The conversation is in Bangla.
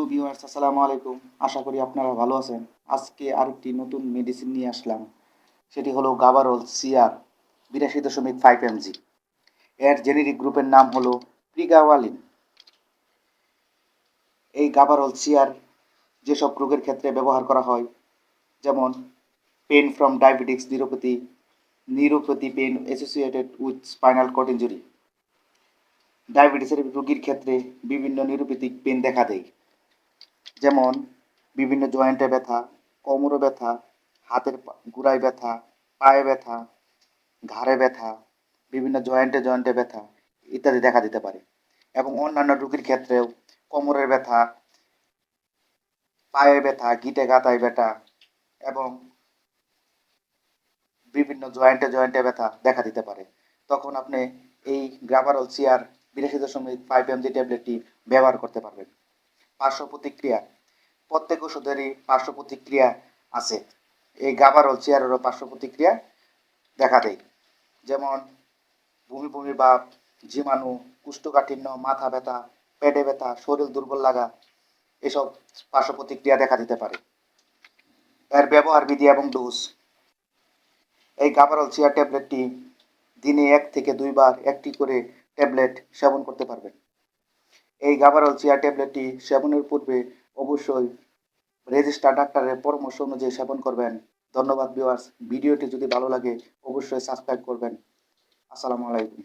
হ্যালো ভিউয়ার্স আসসালামু আলাইকুম। আশা করি আপনারা ভালো আছেন। আজকে আরেকটি নতুন মেডিসিন নিয়ে আসলাম। সেটি হলো গাবারল সিআর বিরাশি দশমিক ফাইভ এমজি এর জেনেরিক গ্রুপের নাম হলো প্রিগাওয়ালিন এই গাবারল সিআর যেসব রোগের ক্ষেত্রে ব্যবহার করা হয়, যেমন pain from diabetics neuropathy neuropathy pain associated with spinal cord injury ডায়াবেটিসের রোগীর ক্ষেত্রে বিভিন্ন নিউরোপ্যাথিক পেন দেখা দেয়। যেমন বিভিন্ন জয়েন্টে ব্যথা, কোমরে ব্যথা, হাতের গোড়ায় ব্যথা, পায়ে ব্যথা, ঘাড়ে ব্যথা, বিভিন্ন জয়েন্টে জয়েন্টে ব্যথা ইত্যাদি দেখা দিতে পারে। এবং অন্যান্য রোগীর ক্ষেত্রেও কোমরের ব্যথা, পায়ে ব্যথা, গিটে গাতায় ব্যথা এবং বিভিন্ন জয়েন্টে জয়েন্টে ব্যথা দেখা দিতে পারে। তখন আপনি এই গ্রাভারল সিআর বিরাশি দশমিক ফাইভ এমজি ট্যাবলেটটি ব্যবহার করতে পারবেন। পার্শ্ব প্রতিক্রিয়া প্রত্যেক ওষুধেরই পার্শ্ব প্রতিক্রিয়া আছে। এই গাভারল চেয়ারেরও পার্শ্ব প্রতিক্রিয়া দেখা দেয়। যেমন ভূমি ভূমি ভাব জীবাণু, কুষ্ঠকাঠিন্য, মাথা ব্যথা, পেটে ব্যথা, শরীর দুর্বল লাগা, এসব পার্শ্ব প্রতিক্রিয়া দেখা দিতে পারে। এর ব্যবহার বিধি এবং ডোজ এই গাভারল চেয়ার ট্যাবলেটটি দিনে এক থেকে দুইবার একটি করে ট্যাবলেট সেবন করতে পারবেন। এই গাভারল চেয়ার ট্যাবলেটটি সেবনের পূর্বে অবশ্যই রেজিস্টার ডাক্তারের পরামর্শ অনুযায়ী সেবন করবেন। ধন্যবাদ ভিউয়ার্স ভিডিওটি যদি ভালো লাগে, অবশ্যই সাবস্ক্রাইব করবেন। আসসালামু আলাইকুম।